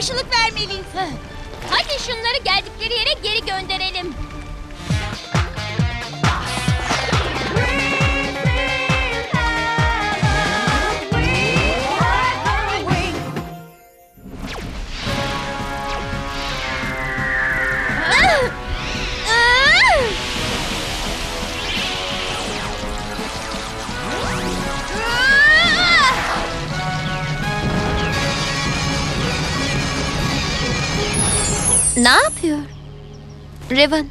Karşılık vermeliyiz. Hadi şunları geldikleri yere geri gönderelim. Revan,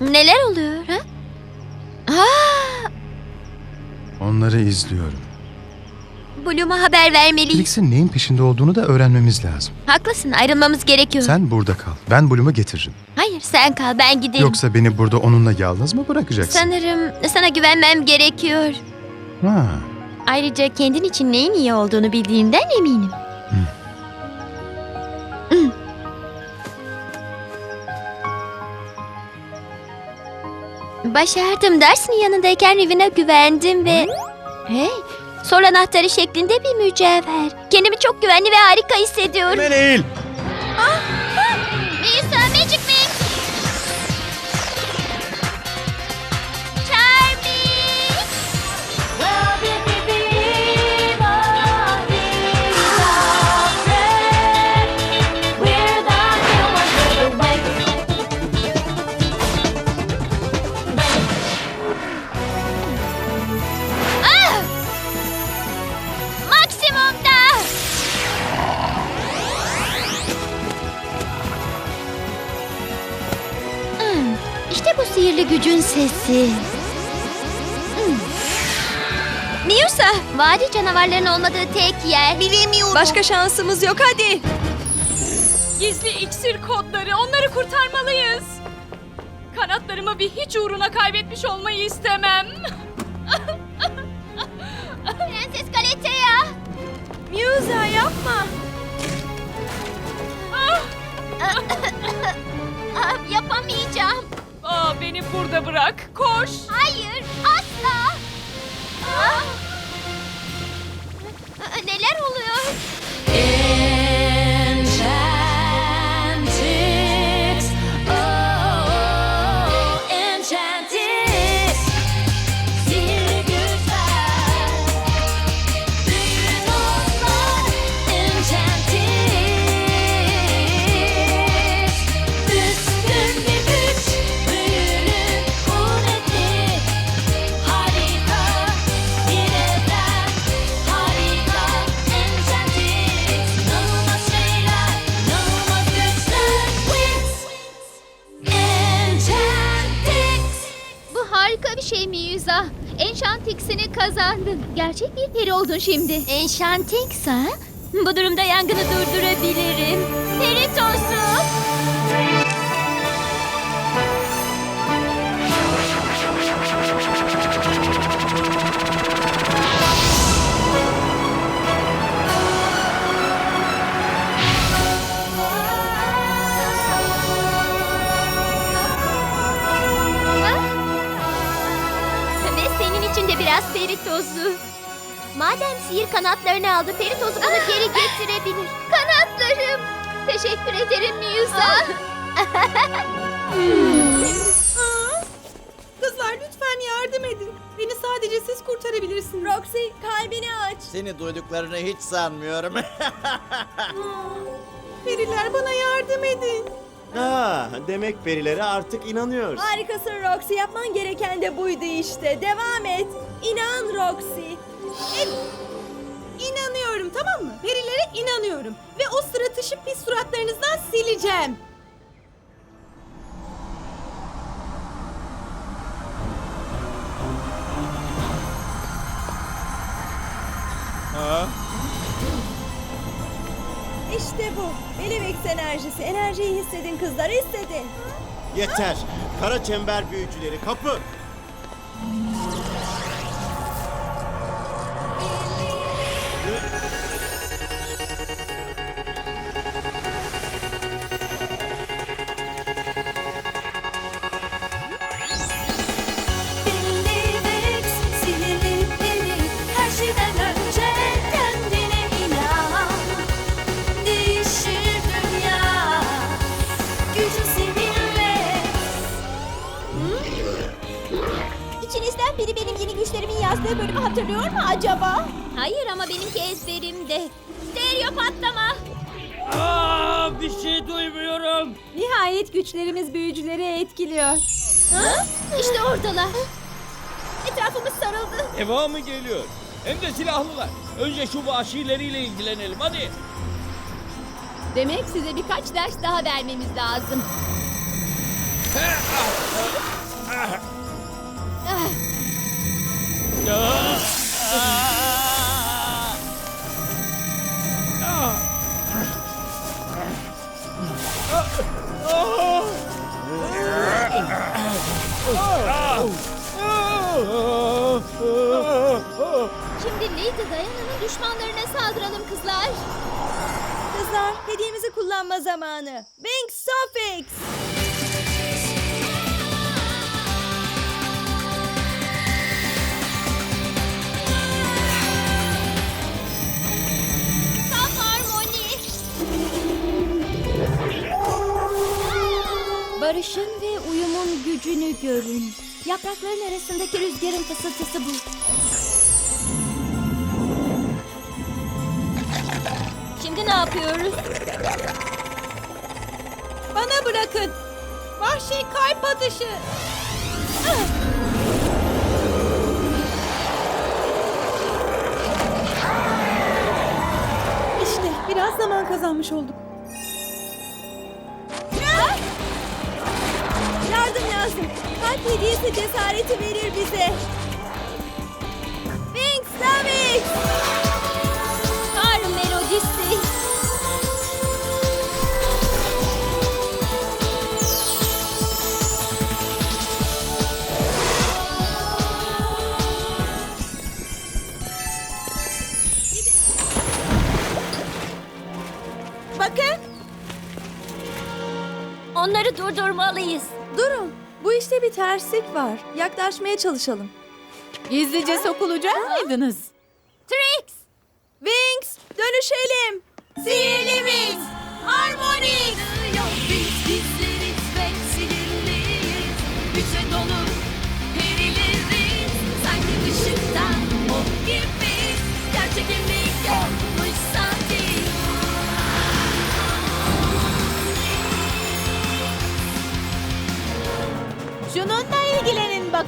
neler oluyor ha? Aa, Onları izliyorum. Bloom'a haber vermeliyiz. Felix'in neyin peşinde olduğunu da öğrenmemiz lazım. Haklısın, ayrılmamız gerekiyor. Sen burada kal. Ben Bloom'u getiririm. Hayır, sen kal, ben giderim. Yoksa beni burada onunla yalnız mı bırakacaksın? Sanırım sana güvenmem gerekiyor. Ha, Ayrıca kendin için neyin iyi olduğunu bildiğinden eminim. Başardım. Dersinin yanındayken Riven'a güvendim ve... Hey, sol anahtarı şeklinde bir mücevher. Kendimi çok güvenli ve harika hissediyorum. Hemen İşte bu sihirli gücün sesi. Hmm. Mirsa, Vadi canavarların olmadığı tek yer. bilemiyorum. Başka şansımız yok hadi. Gizli iksir kodları. Onları kurtarmalıyız. Kanatlarımı bir hiç uğruna kaybetmiş olmayı istemem. Prenses Galatea. Mirsa yapma. Ah, yapamayacağım. Aa, beni burada bırak. Koş. Hayır, asla. Aa, Neler oluyor? Enchantix. Kazandın. Gerçek bir peri oldun şimdi. Enchantix ha? Bu durumda yangını durdurabilirim. Sihir kanatlarını aldı, peri tozu bana geri getirebilir. Kanatlarım. Teşekkür ederim Musa. Kızlar lütfen yardım edin. Beni sadece siz kurtarabilirsiniz. Roxy kalbini aç. Seni duyduklarını hiç sanmıyorum. Periler bana yardım edin. Ha, demek perilere artık inanıyoruz. Harikasın Roxy. Yapman gereken de buydu işte. Devam et. İnan Roxy. Evet. İnanıyorum tamam mı? Perilere inanıyorum. Ve o sıratışı pis suratlarınızdan sileceğim. İşte bu. Elevex enerjisi. Enerjiyi hissedin kızlar hissedin. Yeter. Kara çember büyücüleri kapı. Yazdığı bölümü hatırlıyor mu acaba? Hayır ama benimki ezberimde. Stereo patlama. Aa, bir şey duymuyorum. Nihayet güçlerimiz büyücüleri etkiliyor. İşte oradalar. Etrafımız sarıldı. Devamı geliyor. Hem de silahlılar. Önce şu vahşileriyle ilgilenelim hadi. Demek size birkaç ders daha vermemiz lazım. Barışın ve uyumun gücünü görün. Yaprakların arasındaki rüzgarın fısıltısı bu. Şimdi ne yapıyoruz? Bana bırakın. Vahşi kalp atışı. İşte biraz zaman kazanmış olduk. Kalp hediyesi cesareti verir bize. Wings Savage! Kar melodisi. Bakın. Onları durdurmalıyız. Durun. Bu işte bir terslik var. Yaklaşmaya çalışalım. Gizlice sokulacak mıydınız? Trix! Wings dönüşelim. Sihirli Wings. Harmonik. Biz bizleriz ve sihirliyiz Güce dolu perileriz Sanki ışıktan o gibi Gerçek emek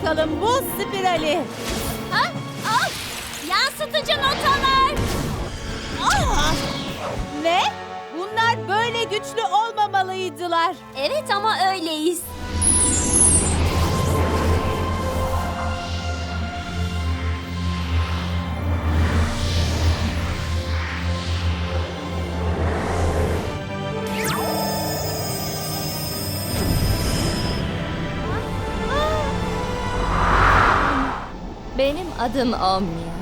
bakalım bu spirali. Ha? Ah! Yansıtıcı notalar. Ah! Ne? Bunlar böyle güçlü olmamalıydılar. Evet ama öyleyiz. Adım Omnia.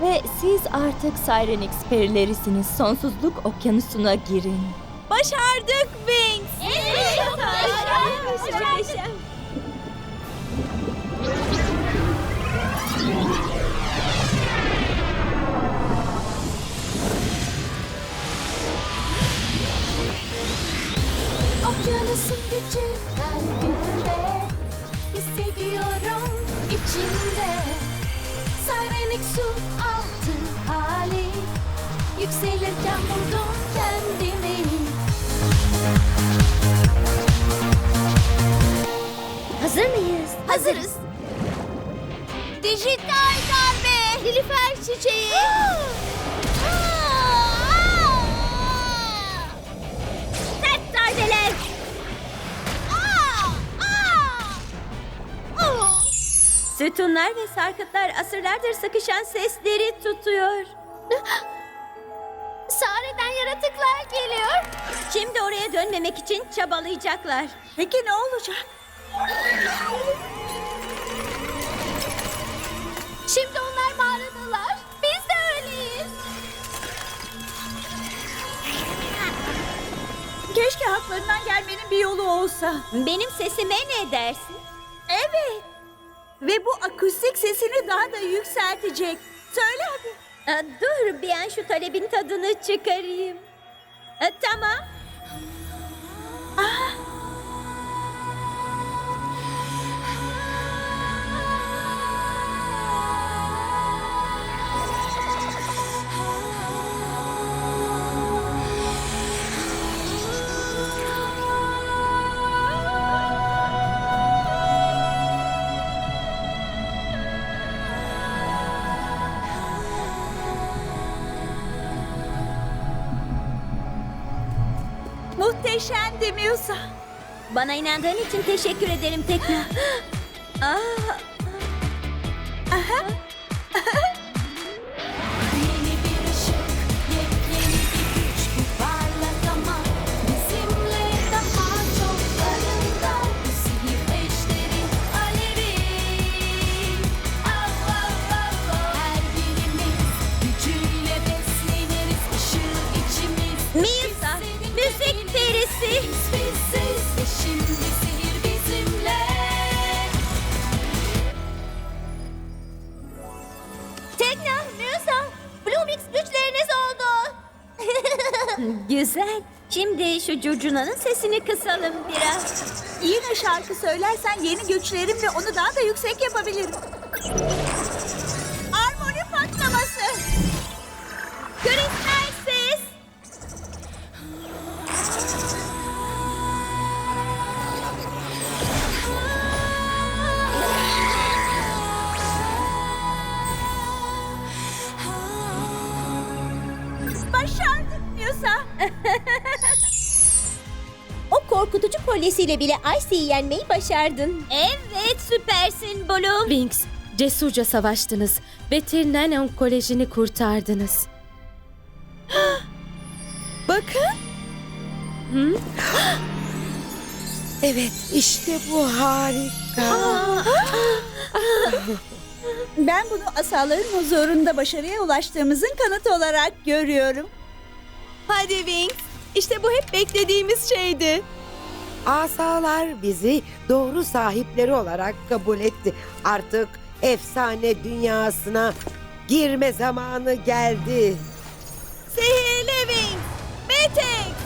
Ve siz artık Sirenix perilerisiniz. Sonsuzluk okyanusuna girin. Başardık Wings. Evet. Muhteşem. Okyanusun gücü kalbimde Hissediyorum içimde Sirenik su altı hali Yükselirken buldum kendimi Hazır mıyız? Hazırız. Dijital darbe. Nilüfer çiçeği. Sert darbeler. Sütunlar ve sarkıtlar asırlardır sıkışan sesleri tutuyor. Sareden yaratıklar geliyor. Şimdi oraya dönmemek için çabalayacaklar. Peki ne olacak? Şimdi onlar mağaradalar. Biz de öyleyiz. Keşke haklarından gelmenin bir yolu olsa. Benim sesime ne dersin? Evet. Ve bu akustik sesini daha da yükseltecek. Söyle hadi. Aa, dur bir an şu talebin tadını çıkarayım. Aa, tamam. Muhteşemdi Musa. Bana inandığın için teşekkür ederim Tekna. Yeni curcunanın sesini kısalım biraz. Yine şarkı söylersen yeni güçlerim ve onu daha da yüksek yapabilirim. Kolyesiyle bile Icy'yi yenmeyi başardın. Evet, süpersin Bloom. Winx, cesurca savaştınız ve Tirnanon Koleji'ni kurtardınız. Bakın. Evet, işte bu harika. Ben bunu asaların huzurunda başarıya ulaştığımızın kanıtı olarak görüyorum. Hadi Wings. İşte bu hep beklediğimiz şeydi. Asalar bizi doğru sahipleri olarak kabul etti. Artık efsane dünyasına girme zamanı geldi. Sihirli Wings. Betek.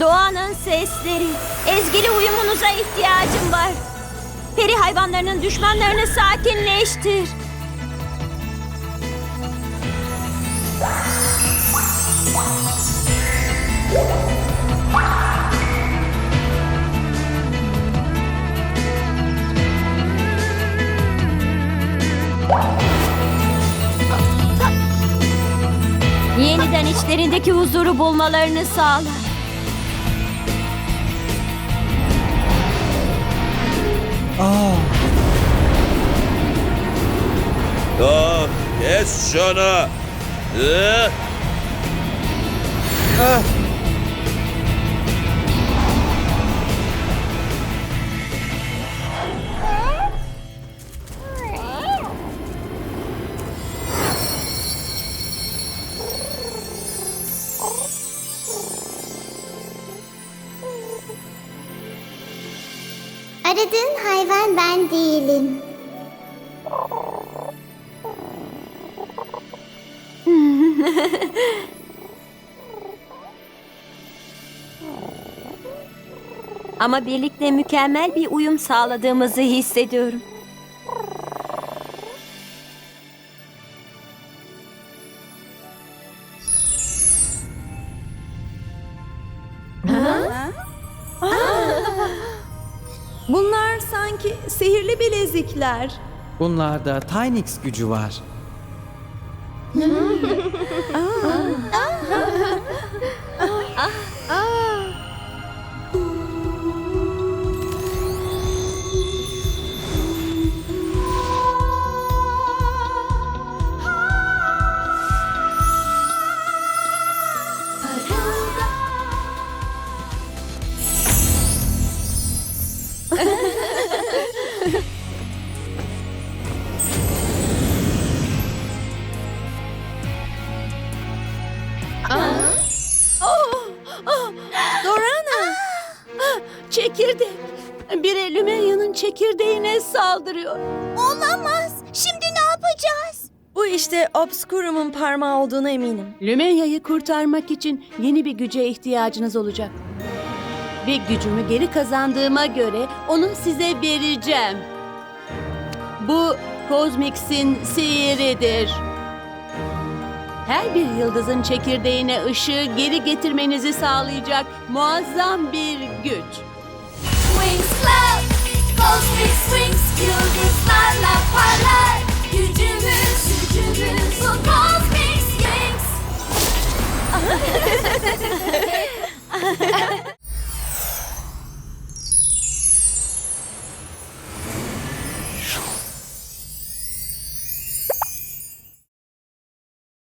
Doğanın sesleri. Ezgili uyumunuza ihtiyacım var. Peri hayvanlarının düşmanlarını sakinleştir. Yeniden içlerindeki huzuru bulmalarını sağla. Kes şunu. Ee, Aradığın hayvan ben değilim. Ama birlikte mükemmel bir uyum sağladığımızı hissediyorum. Bunlar sanki sihirli bilezikler. Bunlarda Tynix gücü var. 嗯。嗯。Çekirdek. Biri Lümeya'nın çekirdeğine saldırıyor. Olamaz. Şimdi ne yapacağız? Bu işte Obscurum'un parmağı olduğuna eminim. Lümeya'yı kurtarmak için yeni bir güce ihtiyacınız olacak. Ve gücümü geri kazandığıma göre onu size vereceğim. Bu Kozmix'in sihiridir. Her bir yıldızın çekirdeğine ışığı geri getirmenizi sağlayacak muazzam bir güç. Wings Club. Gold Wings Wings, La La Pala. You do this, you do this. For Gold Wings Wings.